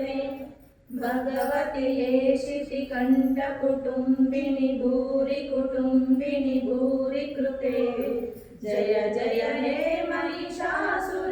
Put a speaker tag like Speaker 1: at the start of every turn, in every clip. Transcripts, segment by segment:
Speaker 1: कृते भगवति ये शिशिकण्ठकुटुम्बिनि भूरि कुटुम्बिनि भूरि कृते जय जय हे महिषासुरमर्दिनि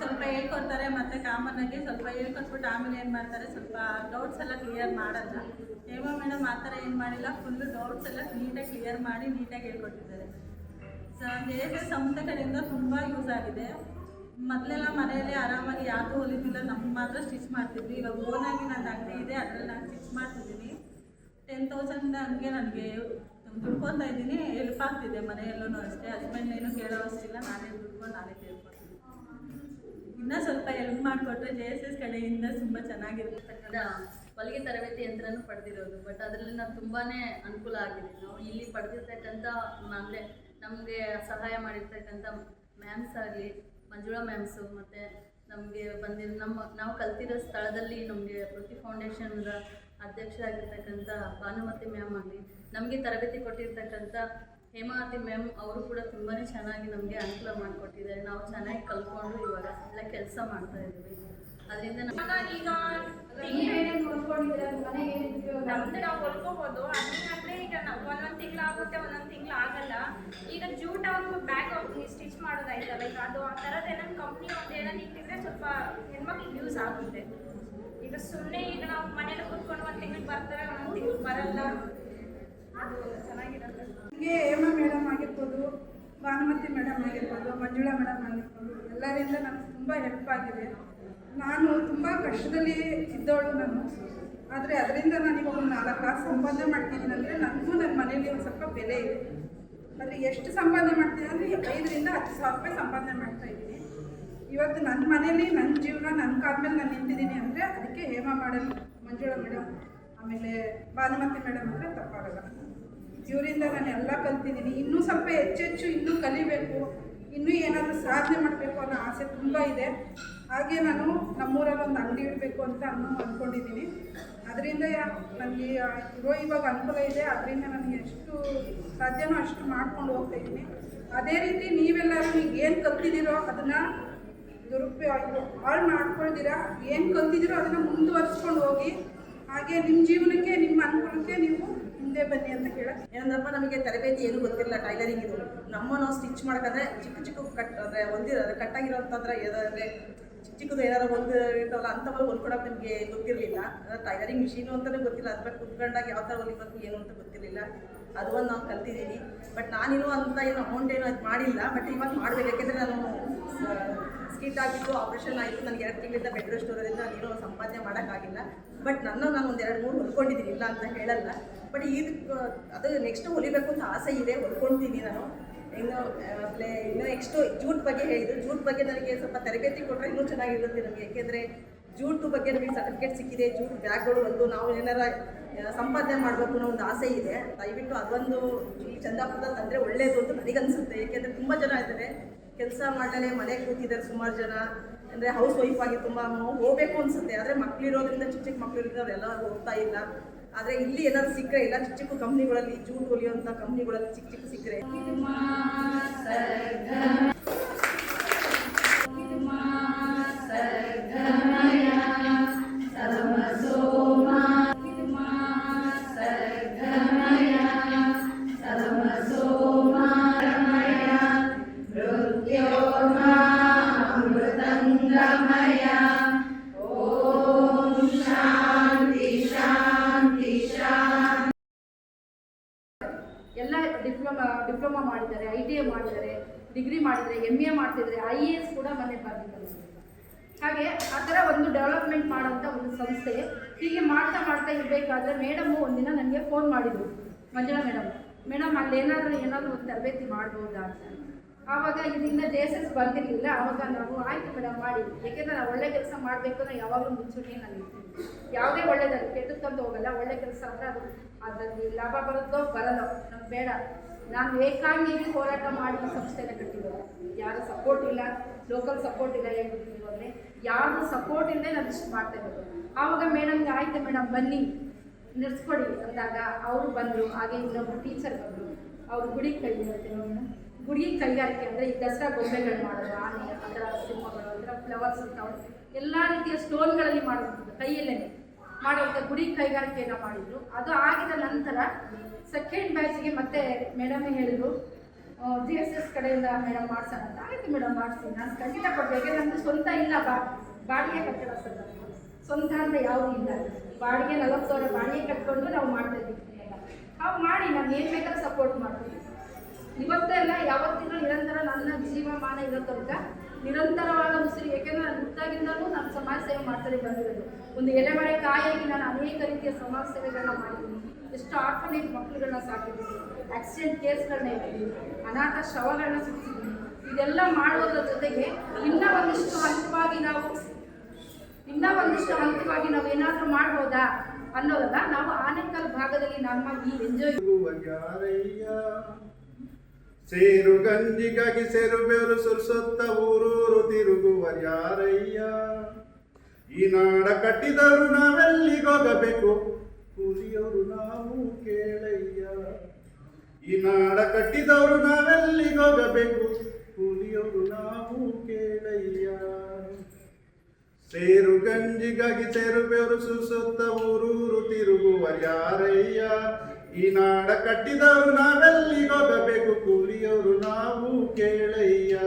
Speaker 2: ಸ್ವಲ್ಪ ಹೇಳ್ಕೊಡ್ತಾರೆ ಮತ್ತು ಕಾಮನ್ ಆಗಿ ಸ್ವಲ್ಪ ಹೇಳ್ಕೊಟ್ಬಿಟ್ಟು ಆಮೇಲೆ ಏನು ಮಾಡ್ತಾರೆ ಸ್ವಲ್ಪ ಡೌಟ್ಸ್ ಎಲ್ಲ ಕ್ಲಿಯರ್ ಮಾಡಲ್ಲ. ಹೇಮಾ ಮೇಡಮ್ ಆ ಥರ ಏನು ಮಾಡಿಲ್ಲ ಫುಲ್ಲು ಡೌಟ್ಸ್ ಎಲ್ಲ ನೀಟಾಗಿ ಕ್ಲಿಯರ್ ಮಾಡಿ ನೀಟಾಗಿ ಹೇಳ್ಕೊಟ್ಟಿದ್ದಾರೆ. ಸೊ ದೇಶ ಸಂಸ್ಥೆ ಕಡೆಯಿಂದ ತುಂಬ ಯೂಸ್ ಆಗಿದೆ. ಮೊದಲೆಲ್ಲ ಮನೆಯಲ್ಲಿ ಆರಾಮಾಗಿ ಯಾವುದು ಹೊಲಿತಿಲ್ಲ ನಮ್ಗೆ ಮಾತ್ರ ಸ್ಟಿಚ್ ಮಾಡ್ತಿದ್ವಿ. ಇವಾಗ ಓನಾಗಿ ನನ್ನ ಅಂಗಡಿ ಇದೆ, ಅದರಲ್ಲಿ ನಾನು ಸ್ಟಿಚ್ ಮಾಡ್ತಿದ್ದೀನಿ. ಟೆನ್ ತೌಸಂಡ್ ಹಂಗೆ ನನಗೆ ದುಡ್ಕೊತಾ ಇದ್ದೀನಿ ಹೆಲ್ಪ್ ಆಗ್ತಿದೆ ಮನೆಯಲ್ಲೂ ಅಷ್ಟೇ. ಹಸ್ಬೆಂಡ್ ಏನು ಕೇಳೋ ಅಷ್ಟಿಲ್ಲ, ನಾನೇ ದುಡ್ಕೊಂಡು ನಾನೇ ಕೇಳ್ಕೊತೀನಿ ಇನ್ನೂ ಸ್ವಲ್ಪ ಹೆಲ್ಪ್ ಮಾಡಿಕೊಟ್ರೆ ಜೆ ಎಸ್ ಎಸ್ ಕಡೆಯಿಂದ ತುಂಬ ಚೆನ್ನಾಗಿರ್ತಕ್ಕಂಥ
Speaker 3: ಹೊಲಿಗೆ ತರಬೇತಿ ಯಂತ್ರನೂ ಪಡೆದಿರೋದು. ಬಟ್ ಅದರಲ್ಲಿ ನಾವು ತುಂಬಾ ಅನುಕೂಲ ಆಗಿದೆ. ನಾವು ಇಲ್ಲಿ ಪಡೆದಿರ್ತಕ್ಕಂಥ ಅಂದರೆ ನಮಗೆ ಸಹಾಯ ಮಾಡಿರ್ತಕ್ಕಂಥ ಮ್ಯಾಮ್ಸ್ ಆಗಲಿ, ಮಂಜುಳಾ ಮ್ಯಾಮ್ಸು ಮತ್ತು ನಮಗೆ ಬಂದಿರೋ ನಮ್ಮ ನಾವು ಕಲ್ತಿರೋ ಸ್ಥಳದಲ್ಲಿ ನಮಗೆ ಪ್ರತಿ ಫೌಂಡೇಶನ್ದ ಅಧ್ಯಕ್ಷರಾಗಿರ್ತಕ್ಕಂಥ ಭಾನುಮತಿ ಮ್ಯಾಮ್ ಆಗಲಿ, ನಮಗೆ ತರಬೇತಿ ಕೊಟ್ಟಿರ್ತಕ್ಕಂಥ ಹೇಮಾವತಿ ಮ್ಯಾಮ್ ಅವರು ಕೂಡ ತುಂಬಾ ಚೆನ್ನಾಗಿ ನಮಗೆ ಅನುಕೂಲ ಮಾಡಿಕೊಟ್ಟಿದ್ದಾರೆ. ನಾವು ಚೆನ್ನಾಗಿ ಕಲ್ತ್ಕೊಂಡು ಇವಾಗ ಎಲ್ಲ ಕೆಲಸ ಮಾಡ್ತಾ ಇದ್ದೀವಿ. ಅದರಿಂದ
Speaker 4: ನಮ್ದು ನಾವು ಹೊಲ್ಕೋಬೋದು. ಅದೇನಂದ್ರೆ ಈಗ ನಾವು ಒಂದೊಂದು ತಿಂಗಳು ಆಗುತ್ತೆ ಒಂದೊಂದು ತಿಂಗಳು ಆಗಲ್ಲ ಈಗ ಜೂಟ್ ಅವರು ಬ್ಯಾಗ್ ಸ್ಟಿಚ್ ಮಾಡೋದಾಯ್ತಲ್ಲ ಈಗ ಅದು ಆ ಥರದ್ದು ಏನಾದ್ರು ಕಂಪ್ನಿ ಒಂದು ಏನಾದ್ರು ಇಟ್ಟಿದ್ರೆ ಸ್ವಲ್ಪ ಹೆಣ್ಮಕ್ಳಿಗೆ ಯೂಸ್ ಆಗುತ್ತೆ. ಈಗ ಸುಮ್ಮನೆ ಈಗ ನಾವು ಮನೇಲಿ ಕೂತ್ಕೊಂಡು ಒಂದು ತಿಂಗಳು ಬರ್ತಾರೆ ಒಂದೊಂದು ತಿಂಗಳು ಬರಲ್ಲ. ಅದು ಚೆನ್ನಾಗಿರುತ್ತೆ.
Speaker 5: ನನಗೆ ಹೇಮಾ ಮೇಡಮ್ ಆಗಿರ್ಬೋದು, ಭಾನುಮತಿ ಮೇಡಮ್ ಆಗಿರ್ಬೋದು, ಮಂಜುಳಾ ಮೇಡಮ್ ಆಗಿರ್ಬೋದು, ಎಲ್ಲರಿಂದ ನನಗೆ ತುಂಬ ಹೆಲ್ಪ್ ಆಗಿದೆ. ನಾನು ತುಂಬ ಕಷ್ಟದಲ್ಲಿ ಇದ್ದವಳು ನಾನು. ಆದರೆ ಅದರಿಂದ ನಾನು ಇವಾಗ ಒಂದು ನಾಲ್ಕು ಕಾಸು ಸಂಪಾದನೆ ಮಾಡ್ತಿದ್ದೀನಿ ಅಂದರೆ ನನಗೂ ನನ್ನ ಮನೇಲಿ ಒಂದು ಸ್ವಲ್ಪ ಬೆಲೆ ಇದೆ. ಆದರೆ ಎಷ್ಟು ಸಂಪಾದನೆ ಮಾಡ್ತೀನಿ ಅಂದರೆ ಐದರಿಂದ ಹತ್ತು ಸಾವಿರ ರೂಪಾಯಿ ಸಂಪಾದನೆ ಮಾಡ್ತಾ ಇದ್ದೀನಿ. ಇವತ್ತು ನನ್ನ ಮನೇಲಿ ನನ್ನ ಜೀವನ ನನ್ನ ಕಾಲ ಮೇಲೆ ನಾನು ನಿಂತಿದ್ದೀನಿ ಅಂದರೆ ಅದಕ್ಕೆ ಹೇಮಾ ಮಾಡಲ್ ಮಂಜುಳಾ ಮೇಡಮ್, ಆಮೇಲೆ ಭಾನುಮತಿ ಮೇಡಮ್ ಅಂದರೆ ತಪ್ಪಾಗಲ್ಲ. ಇವರಿಂದ ನಾನು ಎಲ್ಲ ಕಲ್ತಿದ್ದೀನಿ. ಇನ್ನೂ ಸ್ವಲ್ಪ ಹೆಚ್ಚೆಚ್ಚು ಇನ್ನೂ ಕಲಿಬೇಕು. ಇನ್ನೂ ಏನಾದರೂ ಸಾಧನೆ ಮಾಡಬೇಕು ಅನ್ನೋ ಆಸೆ ತುಂಬ ಇದೆ. ಹಾಗೆ ನಾನು ನಮ್ಮೂರಲ್ಲಿ ಒಂದು ಅಂಗಡಿ ಇಡಬೇಕು ಅಂತ ಅನ್ನೋ ಅಂದ್ಕೊಂಡಿದ್ದೀನಿ ಅದರಿಂದ ನನಗೆ ಇರೋ ಇವಾಗ ಅನುಕೂಲ ಇದೆ. ಅದರಿಂದ ನನಗೆ ಎಷ್ಟು ಸಾಧ್ಯನೋ ಅಷ್ಟು ಮಾಡ್ಕೊಂಡು ಹೋಗ್ತಾ ಇದ್ದೀನಿ. ಅದೇ ರೀತಿ ನೀವೆಲ್ಲರೂ ಈಗ ಏನು ಕಲ್ತಿದ್ದೀರೋ ಅದನ್ನು ದುರುಪಯೋಗ ಹಾಳು ಮಾಡ್ಕೊಳ್ದಿರಾ. ಏನು ಕಲ್ತಿದ್ದೀರೋ ಅದನ್ನು ಮುಂದುವರಿಸ್ಕೊಂಡು ಹೋಗಿ, ಹಾಗೆ ನಿಮ್ಮ ಜೀವನಕ್ಕೆ, ನಿಮ್ಮ ಅನುಕೂಲಕ್ಕೆ ನೀವು ಮುಂದೆ ಬನ್ನಿ ಅಂತ ಕೇಳಕ್
Speaker 6: ಏನಂದ್ರಪ್ಪ, ನಮಗೆ ತರಬೇತಿ ಏನು ಗೊತ್ತಿಲ್ಲ ಟೈಲರಿಂಗ್ ಇದು. ನಮ್ಮ ನಾವು ಸ್ಟಿಚ್ ಮಾಡಕಂದ್ರೆ ಚಿಕ್ಕ ಚಿಕ್ಕ ಕಟ್ ಅಂದರೆ ಒಂದಿರ ಕಟ್ಟಾಗಿರೋಂಥದ್ರೆ ಏನಾದ್ರೆ ಚಿಕ್ಕ ಚಿಕ್ಕದು ಏನಾದ್ರು ಒಂದು ಇರ್ತಾವಲ್ಲ ಅಂಥವು ಹೊಲ್ಕೊಡಕ್ಕೆ ನಿಮಗೆ ಗೊತ್ತಿರಲಿಲ್ಲ. ಟೈಲರಿಂಗ್ ಮಿಷಿನು ಅಂತಲೇ ಗೊತ್ತಿಲ್ಲ. ಅದ್ರ ಬಗ್ಗೆ ಕುತ್ಕೊಂಡಾಗ ಯಾವ ಥರ ಹೊಲಿಬೇಕು ಏನು ಅಂತ ಗೊತ್ತಿರಲಿಲ್ಲ. ಅದು ಒಂದು ನಾವು ಕಲ್ತಿದ್ದೀನಿ ಬಟ್ ನಾನಿನ್ನೂ ಅಂತ ಏನು ಅಮೌಂಟ್ ಏನು ಅದು ಮಾಡಿಲ್ಲ. ಬಟ್ ಇವಾಗ ಮಾಡಬೇಕು. ಯಾಕೆಂದರೆ ನಾನು ಸ್ಕಿಟ್ ಆಗಿತ್ತು ಆಪ್ರೇಷನ್ ಆಯಿತು, ನನಗೆ ಎರಡು ತಿಂಗಳಿಂದ ಬೆಡ್ ರೆಸ್ಟ್ ಇರೋದ್ರಿಂದ ನಾನೇನು ಸಂಪಾದನೆ ಮಾಡೋಕ್ಕಾಗಿಲ್ಲ. ಬಟ್ ನನ್ನ ನಾನು ಒಂದು ಎರಡು, ಮೂರು ಹೊಲ್ಕೊಂಡಿದ್ದೀನಿ, ಇಲ್ಲ ಅಂತ ಹೇಳಲ್ಲ. ಬಟ್ ಇದು ಅದು ನೆಕ್ಸ್ಟ್ ಹೊಲಿಬೇಕು ಅಂತ ಆಸೆ ಇದೆ, ಹೊಲ್ಕೊಳ್ತೀನಿ ನಾನು. ಇನ್ನು ಆಮೇಲೆ ಇನ್ನು ನೆಕ್ಸ್ಟು ಜೂಟ್ ಬಗ್ಗೆ ಹೇಳಿದ್ರು ಜೂಟ್ ಬಗ್ಗೆ ನನಗೆ ಸ್ವಲ್ಪ ತರಬೇತಿ ಕೊಟ್ಟರೆ ಇನ್ನೂ ಚೆನ್ನಾಗಿರುತ್ತೆ ನಮಗೆ. ಯಾಕೆಂದರೆ ಜೂಟು ಬಗ್ಗೆ ನಮಗೆ ಸರ್ಟಿಫಿಕೇಟ್ ಸಿಕ್ಕಿದೆ, ಜೂಟ್ ಬ್ಯಾಗ್ಗಳು ಒಂದು ನಾವು ಏನಾರ ಸಂಪಾದನೆ ಮಾಡಬೇಕು ಅನ್ನೋ ಒಂದು ಆಸೆ ಇದೆ. ದಯವಿಟ್ಟು ಅದೊಂದು ಈ ಚಂದಾಪುರದಲ್ಲಿ ತಂದರೆ ಒಳ್ಳೆಯದು ಅಂತ ನನಗನ್ಸುತ್ತೆ. ಯಾಕೆಂದರೆ ತುಂಬ ಜನ ಇದ್ದಾರೆ. ಕೆಲಸ ಮಾಡಲೇ ಮನೆಗೆ ಕೂತಿದ್ದಾರೆ ಸುಮಾರು ಜನ. ಅಂದರೆ ಹೌಸ್ ವೈಫ್ ಆಗಿ ತುಂಬ ಹೋಗಬೇಕು ಅನಿಸುತ್ತೆ. ಆದರೆ ಮಕ್ಕಳಿರೋದ್ರಿಂದ ಚಿಕ್ಕ ಚಿಕ್ಕ ಮಕ್ಕಳಿರೋದ್ರಿಂದ ಅವರೆಲ್ಲ ಹೋಗ್ತಾ ಇಲ್ಲ. ಆದರೆ ಇಲ್ಲಿ ಏನಾದ್ರು ಸಿಕ್ಕರೆ, ಇಲ್ಲ ಚಿಕ್ಕ ಚಿಕ್ಕ ಕಂಪ್ನಿಗಳಲ್ಲಿ ಜೂಟ್ ಹೊಲಿಯೋಂಥ ಕಂಪ್ನಿಗಳಲ್ಲಿ ಚಿಕ್ಕ ಚಿಕ್ಕ ಸಿಕ್ಕರೆ.
Speaker 7: ಮಾಡ್ತಿದ್ರೆ ಐ ಎ ಎಸ್ ಕೂಡ ಮನೆ ಬಂದಿದ್ದಾರೆ ಹಾಗೆ ಆ ಥರ ಒಂದು ಡೆವಲಪ್ಮೆಂಟ್ ಮಾಡೋಂಥ ಒಂದು ಸಂಸ್ಥೆ. ಹೀಗೆ ಮಾಡ್ತಾ ಮಾಡ್ತಾ ಇರಬೇಕಾದ್ರೆ ಮೇಡಮು ಒಂದಿನ ನನಗೆ ಫೋನ್ ಮಾಡಿದರು. ಮಂಜುಳಾ ಮೇಡಮ್ ಮೇಡಮ್ ಅಲ್ಲಿ ಏನಾದರೂ ಏನಾದರೂ ಒಂದು ತರಬೇತಿ ಮಾಡ್ಬೋದಾ ಅಂತ. ಆವಾಗ ಇದರಿಂದ ಜೆ ಎಸ್ ಎಸ್ ಬಂದಿರಲಿಲ್ಲ, ಆವಾಗ ನಾವು ಆಯ್ತು ಮೇಡಮ್ ಮಾಡಿ. ಯಾಕೆಂದರೆ ನಾವು ಒಳ್ಳೆ ಕೆಲಸ ಮಾಡಬೇಕು ಅನ್ನೋ ಯಾವಾಗಲೂ ಮುಂಚೂಣಿಯಲ್ಲಿ ಇರ್ತೀನಿ. ಯಾವುದೇ ಒಳ್ಳೇದಾಗಲಿ ಕೆಟ್ಟಕ್ಕಂತ ಹೋಗಲ್ಲ, ಒಳ್ಳೆ ಕೆಲಸ ಅಂದರೆ ಅದು ಅದರಲ್ಲಿ ಲಾಭ ಬರುತ್ತೋ ಬರಲ್ಲೋ, ನಮ್ಗೆ ಬೇಡ. ನಾನು ಏಕಾಂಗಿಯಾಗಿ ಹೋರಾಟ ಮಾಡುವ ಸಂಸ್ಥೆನ ಕಟ್ಟಿದ್ದಾರೆ. ಯಾರು ಸಪೋರ್ಟ್ ಇಲ್ಲ ಲೋಕಲ್ ಸಪೋರ್ಟ್ ಇಲ್ಲ ಹೇಳ್ಬಿಟ್ಟಿದ್ರು ಅಂದರೆ ಯಾರು ಸಪೋರ್ಟ್ ಇಲ್ಲದೆ ನಾನು ಇಷ್ಟು ಮಾಡ್ತಾ ಇರೋದು. ಆವಾಗ ಮೇಡಮ್ಗೆ ಆಯ್ತು ಮೇಡಮ್ ಬನ್ನಿ ನಿರ್ಸ್ಕೊಡಿ ಅಂದಾಗ ಅವರು ಬಂದರು, ಹಾಗೆ ಇನ್ನೊಬ್ರು ಟೀಚರ್ ಬಂದರು. ಅವ್ರು ಗುಡಿ ಕೈ ಗುಡಿ ಕೈಗಾರಿಕೆ ಅಂದರೆ ಈ ದಸರಾ ಗೊಂಬೆಗಳು ಮಾಡೋದು, ಆನೆ ಅದರ ಸಿಂಹಗಳು ಅದರ ಫ್ಲವರ್ಸ್ ಇರ್ತಾವೆ ಎಲ್ಲ ರೀತಿಯ ಸ್ಟೋನ್ಗಳಲ್ಲಿ ಮಾಡುವಂಥದ್ದು ಕೈಯಲ್ಲೇ ಮಾಡುವಂಥ ಗುಡಿ ಕೈಗಾರಿಕೆಯನ್ನು ಮಾಡಿದ್ರು. ಅದು ಆಗಿದ ನಂತರ ಸೆಕೆಂಡ್ ಬ್ಯಾಚಿಗೆ ಮತ್ತೆ ಮೇಡಮೇ ಹೇಳಿದ್ರು ಜಿ ಎಸ್ ಎಸ್ ಕಡೆಯಿಂದ ಮೇಡಮ್ ಮಾಡ್ಸೋಣ ಆಯಿತು ಮೇಡಮ್ ಮಾಡಿಸಿ. ನಾನು ಖಂಡಿತ ಕೊಡಬೇಕು ನಂದು ಸ್ವಂತ ಇಲ್ಲ, ಬಾ, ಬಾಡಿಗೆ ಕಟ್ಟಡ ಸರ್ ಸ್ವಂತ ಅಂತ ಯಾವುದೂ ಇಲ್ಲ. ಬಾಡಿಗೆ ನಲವತ್ತು ಸಾವಿರ ಬಾಡಿಗೆ ಕಟ್ಕೊಂಡು ನಾವು ಮಾಡ್ತಾ ಇದ್ದೀವಿ ನಾವು ಮಾಡಿ, ನಾನು ಏನು ಬೇಕಾದ್ರೂ ಸಪೋರ್ಟ್ ಮಾಡ್ತೀವಿ ಇವತ್ತೆಲ್ಲ ಯಾವತ್ತಿಗೂ ನಿರಂತರ ನನ್ನ ಜೀವಮಾನ ಇರೋ ತನಕ ಉಸಿರು ಯಾಕೆಂದ್ರೆ ನಾನು ಹುಟ್ಟಾಗಿಂದಲೂ ನಾನು ಸಮಾಜ ಸೇವೆ ಮಾಡ್ತಾನೆ ಬಂದಿರೋದು. ಒಂದು ಎಲೆಮರೆ ಕಾಯಾಗಿ ನಾನು ಅನೇಕ ರೀತಿಯ ಸಮಾಜ ಸೇವೆಗಳನ್ನ ಮಾಡಿದ್ದೀನಿ. ಎಷ್ಟು ಆರ್ಫನೇಜ್ ಮಕ್ಕಳುಗಳನ್ನ ಸಾಕಿದ್ದೀನಿ. ಆಕ್ಸಿಡೆಂಟ್ ಕೇಸ್ಗಳನ್ನ ಇಟ್ಟಿದ್ದೀನಿ. ಅನಾಥ ಶವಗಳನ್ನ ಸುತ್ತಿದ್ದೀನಿ. ಇದೆಲ್ಲ ಮಾಡುವುದರ ಜೊತೆಗೆ ಇನ್ನ ಒಂದಿಷ್ಟು ಹಂತವಾಗಿ ನಾವು, ಇನ್ನೂ ಒಂದಿಷ್ಟು ಹಂತವಾಗಿ ನಾವು ಏನಾದರೂ ಮಾಡ್ಬೋದಾ ಅನ್ನೋದಲ್ಲ ನಾವು ಆನೇಕಲ್ ಭಾಗದಲ್ಲಿ ನಮ್ಮ ಈ ಎಂಜಾಯ್
Speaker 8: ಸೇರು ಗಂಜಿಗಾಗಿ ಸೇರು ಬೆವರು ಸುರಿಸುತ್ತ ಊರೂರು ತಿರುಗುವ ಯಾರಯ್ಯ? ಈ ನಾಡ ಕಟ್ಟಿದವರು ನಾವೆಲ್ಲಿಗೋಗಬೇಕು ಕೂಲಿಯವರು ನಾವು ಕೇಳಯ್ಯ. ಈ ನಾಡ ಕಟ್ಟಿದವರು ನಾವೆಲ್ಲಿಗೋಗಬೇಕು ಕೂಲಿಯವರು ನಾವು ಕೇಳಯ್ಯ. ಸೇರು ಗಂಜಿಗಾಗಿ ಸೇರು ಬೆವರು ಸುಸುತ್ತ ಊರೂರು ತಿರುಗುವ ಯಾರಯ್ಯ? ಈ ನಾಡ ಕಟ್ಟಿದವರು ನಾವೆಲ್ಲಿಗೋಗಬೇಕು ಕೂಲಿಯವರು ನಾವು ಕೇಳಯ್ಯ.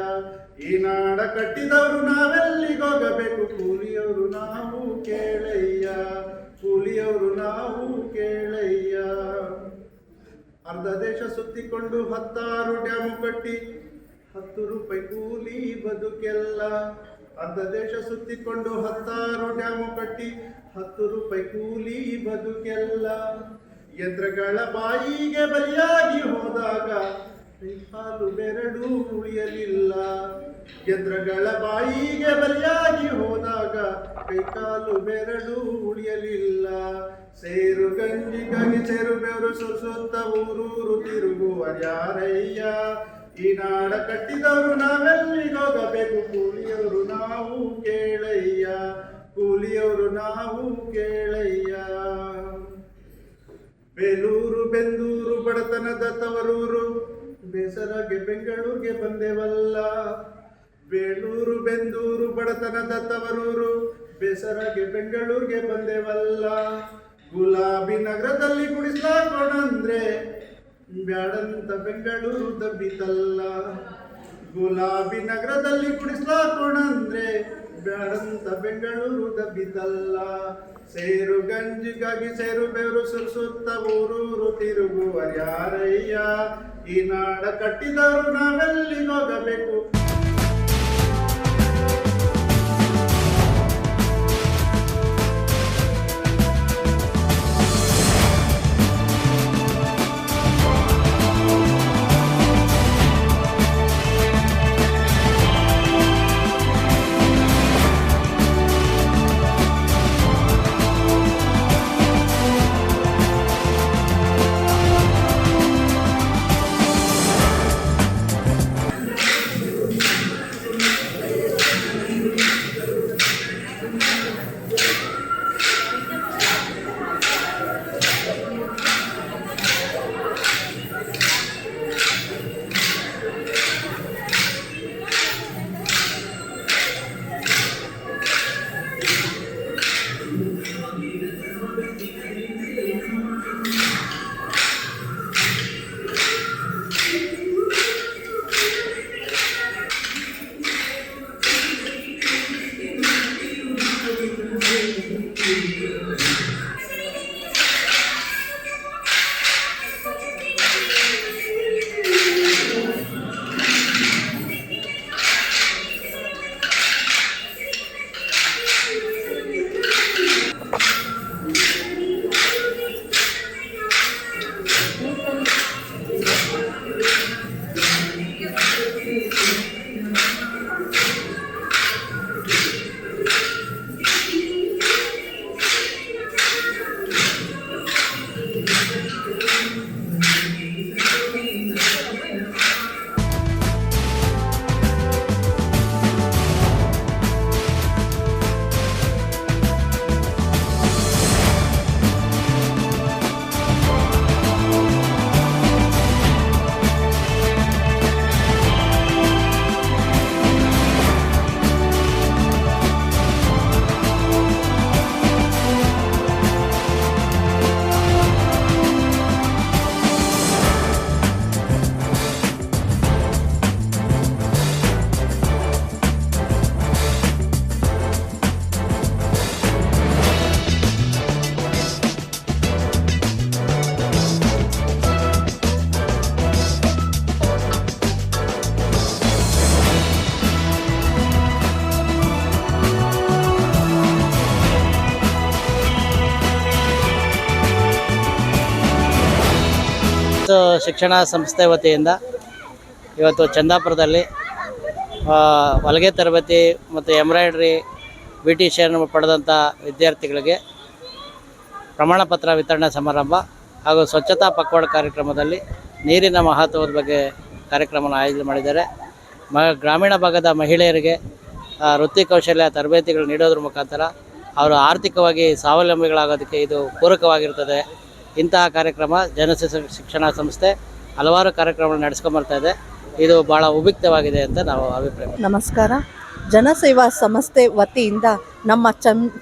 Speaker 8: ಈ ನಾಡ ಕಟ್ಟಿದವರು ನಾವೆಲ್ಲಿಗೋಗಬೇಕು ಕೂಲಿಯವರು ನಾವು ಕೇಳಯ್ಯ. ಕೂಲಿಯವರು ನಾವು ಕೇಳಯ್ಯ. ಅರ್ಧ ದೇಶ ಸುತ್ತಿಕೊಂಡು ಹತ್ತಾರು ಡ್ಯಾಮು ಕಟ್ಟಿ, ಹತ್ತು ರೂಪಾಯಿ ಕೂಲಿ ಬದುಕೆಲ್ಲ. ಅರ್ಧ ದೇಶ ಸುತ್ತಿಕೊಂಡು ಹತ್ತಾರು ಡ್ಯಾಮು ಕಟ್ಟಿ, ಹತ್ತು ರೂಪಾಯಿ ಕೂಲಿ ಬದುಕೆಲ್ಲ. ಯಂತ್ರಗಳ ಬಾಯಿಗೆ ಬಲಿಯಾಗಿ ಹೋದಾಗ ಹಾಲು ಬೆರಡು ಉಳಿಯಲಿಲ್ಲ. ಯಂತ್ರಗಳ ಬಾಯಿಗೆ ಬಲಿಯಾಗಿ ಹೋದಾಗ ಕೈಕಾಲು ಬೆರಡು ಉಳಿಯಲಿಲ್ಲ. ಸೇರು ಗಂಜಿಗಾಗಿ ಸೇರು ಬೆವರು ಸುಸುತ್ತ ಊರೂರು ತಿರುಗುವ ಯಾರಯ್ಯ? ಈ ನಾಡ ಕಟ್ಟಿದವರು ನಾವೆಲ್ಲಿಗೋಗಬೇಕು ಕೂಲಿಯವರು ನಾವು ಕೇಳಯ್ಯ. ಕೂಲಿಯವರು ನಾವು ಕೇಳಯ್ಯ. ಬೇಲೂರು, ಬೆಂದೂರು, ಬಡತನದ ತವರೂರು, ಬೇಸರಗೆ ಬೆಂಗಳೂರಿಗೆ ಬಂದೆವಲ್ಲ. ಬೇಲೂರು, ಬೆಂದೂರು, ಬಡತನದ ತವರೂರು, ಬೇಸರಗೆ ಬೆಂಗಳೂರಿಗೆ ಬಂದೆವಲ್ಲ. ಗುಲಾಬಿ ನಗರದಲ್ಲಿ ಕುಡಿಸ್ಲಾಕೊಂಡ್ರೆ ಬ್ಯಾಡಂತ ಬೆಂಗಳೂರು ದಬ್ಬಿತಲ್ಲ. ಗುಲಾಬಿ ನಗರದಲ್ಲಿ ಕುಡಿಸ್ಲಾಕೊಂಡ್ರೆ ಬ್ಯಾಡಂತ ಬೆಂಗಳೂರು ದಬ್ಬಿತಲ್ಲ ಸೇರು ಗಂಜಿಗಾಗಿ ಸೇರು ಬೆವರು ಸುರಿಸುತ್ತ ಊರೂರು ತಿರುಗುವ ಯಾರಯ್ಯ ಈ ನಾಡ ಕಟ್ಟಿದವರು ನಾವೆಲ್ಲಿಗೋಗಬೇಕು
Speaker 9: ಶಿಕ್ಷಣ ಸಂಸ್ಥೆ ವತಿಯಿಂದ ಇವತ್ತು ಚಂದಾಪುರದಲ್ಲಿ ಹೊಲಗೆ ತರಬೇತಿ ಮತ್ತು ಎಂಬ್ರಾಯ್ಡ್ರಿ ಬ್ಯೂಟಿಷಿಯನ್ ಪಡೆದಂಥ ವಿದ್ಯಾರ್ಥಿಗಳಿಗೆ ಪ್ರಮಾಣ ಪತ್ರ ವಿತರಣಾ ಸಮಾರಂಭ ಹಾಗೂ ಸ್ವಚ್ಛತಾ ಪಕ್ವಾಡ ಕಾರ್ಯಕ್ರಮದಲ್ಲಿ ನೀರಿನ ಮಹತ್ವದ ಬಗ್ಗೆ ಕಾರ್ಯಕ್ರಮನ ಆಯೋಜನೆ ಮಾಡಿದ್ದಾರೆ. ಮ, ಗ್ರಾಮೀಣ ಭಾಗದ ಮಹಿಳೆಯರಿಗೆ ವೃತ್ತಿ ಕೌಶಲ್ಯ ತರಬೇತಿಗಳು ನೀಡೋದ್ರ ಮುಖಾಂತರ ಅವರು ಆರ್ಥಿಕವಾಗಿ ಸ್ವಾವಲಂಬಿಗಳಾಗೋದಕ್ಕೆ ಇದು ಪೂರಕವಾಗಿರ್ತದೆ. ಇಂತಹ ಕಾರ್ಯಕ್ರಮ ಜನಸ ಶಿಕ್ಷಣ ಸಂಸ್ಥೆ ಹಲವಾರು ಕಾರ್ಯಕ್ರಮಗಳನ್ನು ನಡೆಸ್ಕೊಂಬರ್ತಾ ಇದೆ. ಇದು ಭಾಳ ಉಪಯುಕ್ತವಾಗಿದೆ ಅಂತ ನಾವು ಅಭಿಪ್ರಾಯ
Speaker 10: ನಮಸ್ಕಾರ. ಜನಸೇವಾ ಸಂಸ್ಥೆ ವತಿಯಿಂದ ನಮ್ಮ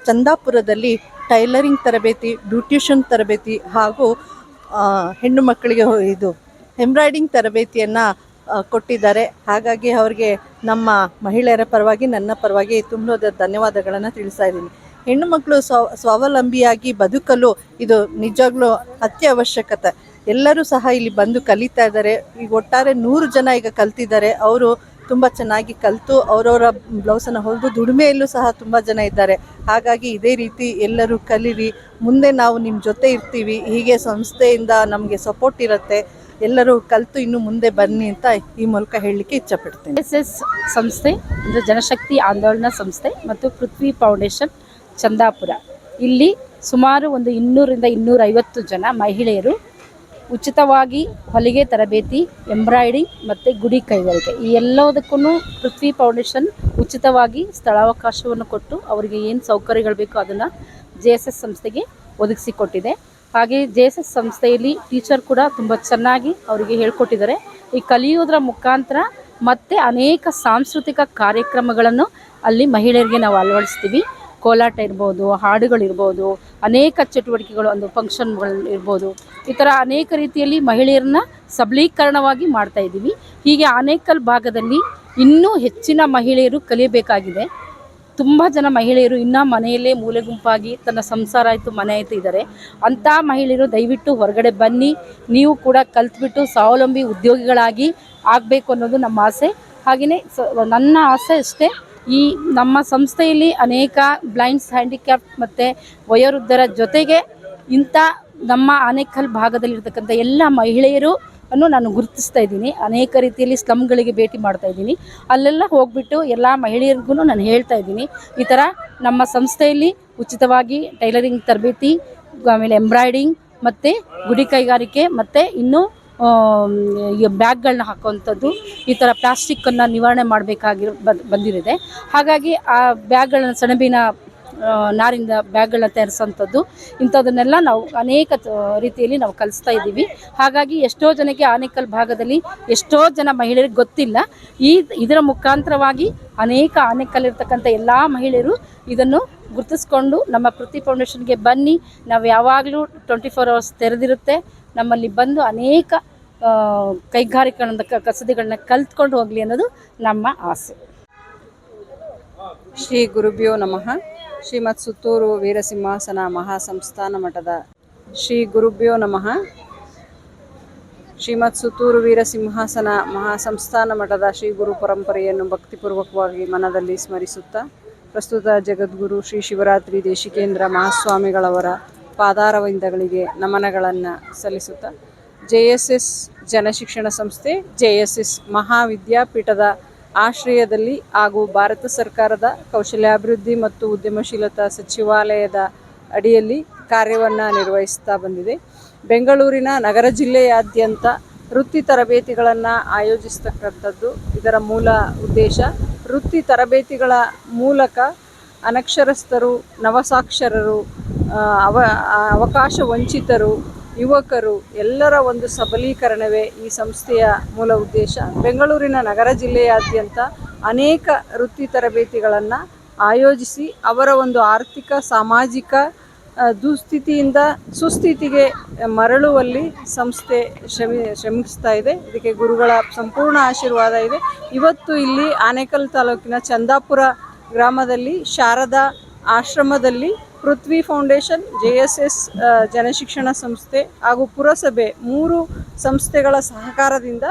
Speaker 10: ಚಂದಾಪುರದಲ್ಲಿ ಟೈಲರಿಂಗ್ ತರಬೇತಿ ಬ್ಯೂಟಿಷನ್ ತರಬೇತಿ ಹಾಗೂ ಹೆಣ್ಣು ಮಕ್ಕಳಿಗೆ ಇದು ಎಂಬ್ರಾಯ್ಡಿಂಗ್ ತರಬೇತಿಯನ್ನು ಕೊಟ್ಟಿದ್ದಾರೆ. ಹಾಗಾಗಿ ಅವರಿಗೆ ನಮ್ಮ ಮಹಿಳೆಯರ ಪರವಾಗಿ, ನನ್ನ ಪರವಾಗಿ ತುಂಬ ಧನ್ಯವಾದಗಳನ್ನು ತಿಳಿಸ್ತಾ ಇದ್ದೀನಿ. ಹೆಣ್ಣು ಮಕ್ಕಳು ಸ್ವ, ಸ್ವಾವಲಂಬಿಯಾಗಿ ಬದುಕಲು ಇದು ನಿಜವಾಗ್ಲೂ ಅತ್ಯವಶ್ಯಕತೆ. ಎಲ್ಲರೂ ಸಹ ಇಲ್ಲಿ ಬಂದು ಕಲಿತಾ ಇದ್ದಾರೆ. ಈಗ ಒಟ್ಟಾರೆ ನೂರು ಜನ ಈಗ ಕಲ್ತಿದ್ದಾರೆ. ಅವರು ತುಂಬ ಚೆನ್ನಾಗಿ ಕಲಿತು ಅವರವರ ಬ್ಲೌಸನ್ನು ಹೊಲಿದು ದುಡಿಮೆಯಲ್ಲೂ ಸಹ ತುಂಬ ಜನ ಇದ್ದಾರೆ. ಹಾಗಾಗಿ ಇದೇ ರೀತಿ ಎಲ್ಲರೂ ಕಲೀರಿ. ಮುಂದೆ ನಾವು ನಿಮ್ಮ ಜೊತೆ ಇರ್ತೀವಿ. ಹೀಗೆ ಸಂಸ್ಥೆಯಿಂದ ನಮಗೆ ಸಪೋರ್ಟ್ ಇರುತ್ತೆ. ಎಲ್ಲರೂ ಕಲಿತು ಇನ್ನು ಮುಂದೆ ಬನ್ನಿ ಅಂತ ಈ ಮೂಲಕ ಹೇಳಲಿಕ್ಕೆ ಇಚ್ಛಪಡ್ತೀನಿ.
Speaker 7: ಎಸ್ ಎಸ್ ಸಂಸ್ಥೆ ಅಂದರೆ ಜನಶಕ್ತಿ ಆಂದೋಲನ ಸಂಸ್ಥೆ ಮತ್ತು ಪೃಥ್ವಿ ಫೌಂಡೇಶನ್ ಚಂದಾಪುರ. ಇಲ್ಲಿ ಸುಮಾರು ಒಂದು ಇನ್ನೂರಿಂದ ಇನ್ನೂರೈವತ್ತು ಜನ ಮಹಿಳೆಯರು ಉಚಿತವಾಗಿ ಹೊಲಿಗೆ ತರಬೇತಿ, ಎಂಬ್ರಾಯ್ಡಿಂಗ್ ಮತ್ತು ಗುಡಿ ಕೈಗಾರಿಕೆ ಈ ಎಲ್ಲದಕ್ಕೂ ಪೃಥ್ವಿ ಫೌಂಡೇಶನ್ ಉಚಿತವಾಗಿ ಸ್ಥಳಾವಕಾಶವನ್ನು ಕೊಟ್ಟು ಅವರಿಗೆ ಏನು ಸೌಕರ್ಯಗಳು ಬೇಕೋ ಅದನ್ನು ಜೆ ಎಸ್ ಎಸ್ ಸಂಸ್ಥೆಗೆ ಒದಗಿಸಿಕೊಟ್ಟಿದೆ. ಹಾಗೆ ಜೆ ಎಸ್ ಎಸ್ ಸಂಸ್ಥೆಯಲ್ಲಿ ಟೀಚರ್ ಕೂಡ ತುಂಬ ಚೆನ್ನಾಗಿ ಅವರಿಗೆ ಹೇಳ್ಕೊಟ್ಟಿದ್ದಾರೆ. ಈ ಕಲಿಯೋದರ ಮುಖಾಂತರ ಮತ್ತು ಅನೇಕ ಸಾಂಸ್ಕೃತಿಕ ಕಾರ್ಯಕ್ರಮಗಳನ್ನು ಅಲ್ಲಿ ಮಹಿಳೆಯರಿಗೆ ನಾವು ಅಳವಡಿಸ್ತೀವಿ. ಕೋಲಾಟ ಇರ್ಬೋದು, ಹಾಡುಗಳಿರ್ಬೋದು, ಅನೇಕ ಚಟುವಟಿಕೆಗಳು, ಒಂದು ಫಂಕ್ಷನ್ಗಳು ಇರ್ಬೋದು. ಈ ಥರ ಅನೇಕ ರೀತಿಯಲ್ಲಿ ಮಹಿಳೆಯರನ್ನ ಸಬಲೀಕರಣವಾಗಿ ಮಾಡ್ತಾ ಇದ್ದೀವಿ. ಹೀಗೆ ಆನೇಕಲ್ ಭಾಗದಲ್ಲಿ ಇನ್ನೂ ಹೆಚ್ಚಿನ ಮಹಿಳೆಯರು ಕಲಿಯಬೇಕಾಗಿದೆ. ತುಂಬ ಜನ ಮಹಿಳೆಯರು ಇನ್ನೂ ಮನೆಯಲ್ಲೇ ಮೂಲೆ ಗುಂಪಾಗಿ ತನ್ನ ಸಂಸಾರ ಆಯಿತು, ಮನೆ ಆಯಿತು ಇದ್ದಾರೆ. ಅಂಥ ಮಹಿಳೆಯರು ದಯವಿಟ್ಟು ಹೊರಗಡೆ ಬನ್ನಿ. ನೀವು ಕೂಡ ಕಲ್ತ್ಬಿಟ್ಟು ಸ್ವಾವಲಂಬಿ ಉದ್ಯೋಗಿಗಳಾಗಿ ಆಗಬೇಕು ಅನ್ನೋದು ನಮ್ಮ ಆಸೆ. ಹಾಗೆಯೇ ನನ್ನ ಆಸೆ ಅಷ್ಟೇ. ಈ ನಮ್ಮ ಸಂಸ್ಥೆಯಲ್ಲಿ ಅನೇಕ ಬ್ಲೈಂಡ್ಸ್, ಹ್ಯಾಂಡಿಕ್ಯಾಪ್ ಮತ್ತು ವಯೋವೃದ್ಧರ ಜೊತೆಗೆ ಇಂಥ ನಮ್ಮ ಆನೇಕಲ್ ಭಾಗದಲ್ಲಿರ್ತಕ್ಕಂಥ ಎಲ್ಲ ಮಹಿಳೆಯರು ಅನ್ನು ನಾನು ಗುರುತಿಸ್ತಾ ಇದ್ದೀನಿ. ಅನೇಕ ರೀತಿಯಲ್ಲಿ ಸ್ಲಮ್ಗಳಿಗೆ ಭೇಟಿ ಮಾಡ್ತಾ ಇದ್ದೀನಿ. ಅಲ್ಲೆಲ್ಲ ಹೋಗ್ಬಿಟ್ಟು ಎಲ್ಲ ಮಹಿಳೆಯರಿಗೂ ನಾನು ಹೇಳ್ತಾ ಇದ್ದೀನಿ. ಈ ಥರ ನಮ್ಮ ಸಂಸ್ಥೆಯಲ್ಲಿ ಉಚಿತವಾಗಿ ಟೈಲರಿಂಗ್ ತರಬೇತಿ, ಆಮೇಲೆ ಎಂಬ್ರಾಯ್ಡಿಂಗ್ ಮತ್ತು ಗುಡಿ ಕೈಗಾರಿಕೆ ಮತ್ತು ಇನ್ನೂ ಬ್ಯಾಗ್ಗಳನ್ನ ಹಾಕುವಂಥದ್ದು ಈ ಥರ ಪ್ಲಾಸ್ಟಿಕ್ಕನ್ನು ನಿವಾರಣೆ ಮಾಡಬೇಕಾಗಿರೋ ಬಂದಿರಿದೆ ಹಾಗಾಗಿ ಆ ಬ್ಯಾಗ್ಗಳನ್ನ ಸೆಣಬಿನ ನಾರಿಂದ ಬ್ಯಾಗ್ಗಳನ್ನ ತಯಾರಿಸೋಂಥದ್ದು ಇಂಥದನ್ನೆಲ್ಲ ನಾವು ಅನೇಕ ರೀತಿಯಲ್ಲಿ ನಾವು ಕಲಿಸ್ತಾ ಇದ್ದೀವಿ. ಹಾಗಾಗಿ ಎಷ್ಟೋ ಜನಕ್ಕೆ ಆನೇಕಲ್ ಭಾಗದಲ್ಲಿ ಎಷ್ಟೋ ಜನ ಮಹಿಳೆಯರಿಗೆ ಗೊತ್ತಿಲ್ಲ. ಈ ಇದರ ಮುಖಾಂತರವಾಗಿ ಅನೇಕ ಆನೆಕಲ್ಲಿರ್ತಕ್ಕಂಥ ಎಲ್ಲ ಮಹಿಳೆಯರು ಇದನ್ನು ಗುರುತಿಸ್ಕೊಂಡು ನಮ್ಮ ಪೃಥ್ವಿ ಫೌಂಡೇಶನ್ಗೆ ಬನ್ನಿ. ನಾವು ಯಾವಾಗಲೂ ಟ್ವೆಂಟಿ ಫೋರ್ ಅವರ್ಸ್ ತೆರೆದಿರುತ್ತೆ. ನಮ್ಮಲ್ಲಿ ಬಂದು ಅನೇಕ ಕೈಗಾರಿಕೆಗಳನ್ನ, ಕ- ಕಸೂತಿಗಳನ್ನ ಕಲ್ತ್ಕೊಂಡು ಹೋಗಲಿ ಅನ್ನೋದು ನಮ್ಮ ಆಸೆ.
Speaker 11: ಶ್ರೀ ಗುರುಭ್ಯೋ ನಮಃ. ಶ್ರೀಮತ್ ಸುತ್ತೂರು ವೀರಸಿಂಹಾಸನ ಮಹಾಸಂಸ್ಥಾನ ಮಠದ ಶ್ರೀ ಗುರುಭ್ಯೋ ನಮಃ. ಶ್ರೀಮತ್ ಸುತ್ತೂರು ವೀರಸಿಂಹಾಸನ ಮಹಾಸಂಸ್ಥಾನ ಮಠದ ಶ್ರೀ ಗುರು ಪರಂಪರೆಯನ್ನು ಭಕ್ತಿಪೂರ್ವಕವಾಗಿ ಮನದಲ್ಲಿ ಸ್ಮರಿಸುತ್ತಾ, ಪ್ರಸ್ತುತ ಜಗದ್ಗುರು ಶ್ರೀ ಶಿವರಾತ್ರಿ ದೇಶಿಕೇಂದ್ರ ಮಹಾಸ್ವಾಮಿಗಳವರ ಪಾದಾರವಿಂದಗಳಿಗೆ ನಮನಗಳನ್ನು ಸಲ್ಲಿಸುತ್ತಾ ಜೆ ಎಸ್ ಎಸ್ ಜನಶಿಕ್ಷಣ ಸಂಸ್ಥೆ ಜೆ ಎಸ್ ಎಸ್ ಮಹಾವಿದ್ಯಾಪೀಠದ ಆಶ್ರಯದಲ್ಲಿ ಹಾಗೂ ಭಾರತ ಸರ್ಕಾರದ ಕೌಶಲ್ಯಾಭಿವೃದ್ಧಿ ಮತ್ತು ಉದ್ಯಮಶೀಲತಾ ಸಚಿವಾಲಯದ ಅಡಿಯಲ್ಲಿ ಕಾರ್ಯವನ್ನು ನಿರ್ವಹಿಸ್ತಾ ಬಂದಿದೆ. ಬೆಂಗಳೂರಿನ ನಗರ ಜಿಲ್ಲೆಯಾದ್ಯಂತ ವೃತ್ತಿ ತರಬೇತಿಗಳನ್ನು ಆಯೋಜಿಸ್ತಕ್ಕಂಥದ್ದು ಇದರ ಮೂಲ ಉದ್ದೇಶ ವೃತ್ತಿ ತರಬೇತಿಗಳ ಮೂಲಕ ಅನಕ್ಷರಸ್ಥರು, ನವಸಾಕ್ಷರರು ಅವ ಅವಕಾಶ ವಂಚಿತರು, ಯುವಕರು ಎಲ್ಲರ ಒಂದು ಸಬಲೀಕರಣವೇ ಈ ಸಂಸ್ಥೆಯ ಮೂಲ ಉದ್ದೇಶ. ಬೆಂಗಳೂರಿನ ನಗರ ಜಿಲ್ಲೆಯಾದ್ಯಂತ ಅನೇಕ ವೃತ್ತಿ ತರಬೇತಿಗಳನ್ನು ಆಯೋಜಿಸಿ ಅವರ ಒಂದು ಆರ್ಥಿಕ, ಸಾಮಾಜಿಕ ದುಸ್ಥಿತಿಯಿಂದ ಸುಸ್ಥಿತಿಗೆ ಮರಳುವಲ್ಲಿ ಸಂಸ್ಥೆ ಶ್ರಮಿ, ಶ್ರಮಿಸ್ತಾ ಇದೆ. ಇದಕ್ಕೆ ಗುರುಗಳ ಸಂಪೂರ್ಣ ಆಶೀರ್ವಾದ ಇದೆ. ಇವತ್ತು ಇಲ್ಲಿ ಆನೇಕಲ್ ತಾಲೂಕಿನ ಚಂದಾಪುರ ಗ್ರಾಮದಲ್ಲಿ ಶಾರದಾ ಆಶ್ರಮದಲ್ಲಿ Prithvi foundation, J S S Janashikshana Samsthe ಹಾಗೂ ಪುರಸಭೆ ಮೂರು ಸಂಸ್ಥೆಗಳ ಸಹಕಾರದಿಂದ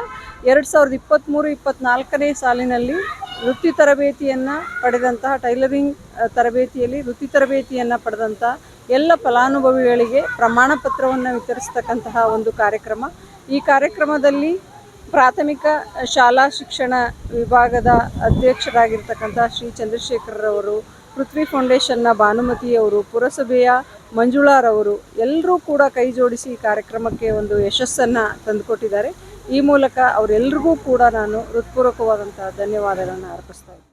Speaker 11: ಎರಡು ಸಾವಿರದ ಇಪ್ಪತ್ತ್ಮೂರು ಇಪ್ಪತ್ತ್ನಾಲ್ಕನೇ ಸಾಲಿನಲ್ಲಿ ವೃತ್ತಿ ತರಬೇತಿಯನ್ನು ಪಡೆದಂತಹ ಟೈಲರಿಂಗ್ ತರಬೇತಿಯಲ್ಲಿ ವೃತ್ತಿ ತರಬೇತಿಯನ್ನು ಪಡೆದಂಥ ಎಲ್ಲ ಫಲಾನುಭವಿಗಳಿಗೆ ಪ್ರಮಾಣ ಪತ್ರವನ್ನು ವಿತರಿಸ್ತಕ್ಕಂತಹ ಒಂದು ಕಾರ್ಯಕ್ರಮ. ಈ ಕಾರ್ಯಕ್ರಮದಲ್ಲಿ ಪ್ರಾಥಮಿಕ ಶಾಲಾ ಶಿಕ್ಷಣ ವಿಭಾಗದ ಅಧ್ಯಕ್ಷರಾಗಿರ್ತಕ್ಕಂಥ ಶ್ರೀ ಚಂದ್ರಶೇಖರರವರು ಪೃಥ್ವಿ ಫೌಂಡೇಶನ್ನ ಭಾನುಮತಿಯವರು, ಪುರಸಭೆಯ ಮಂಜುಳಾರವರು ಎಲ್ಲರೂ ಕೂಡ ಕೈ ಜೋಡಿಸಿ ಕಾರ್ಯಕ್ರಮಕ್ಕೆ ಒಂದು ಯಶಸ್ಸನ್ನು ತಂದುಕೊಟ್ಟಿದ್ದಾರೆ. ಈ ಮೂಲಕ ಅವರೆಲ್ಲರಿಗೂ ಕೂಡ ನಾನು ಹೃತ್ಪೂರ್ವಕವಾದಂಥ ಧನ್ಯವಾದಗಳನ್ನು ಅರ್ಪಿಸ್ತಾ ಇದ್ದೀನಿ.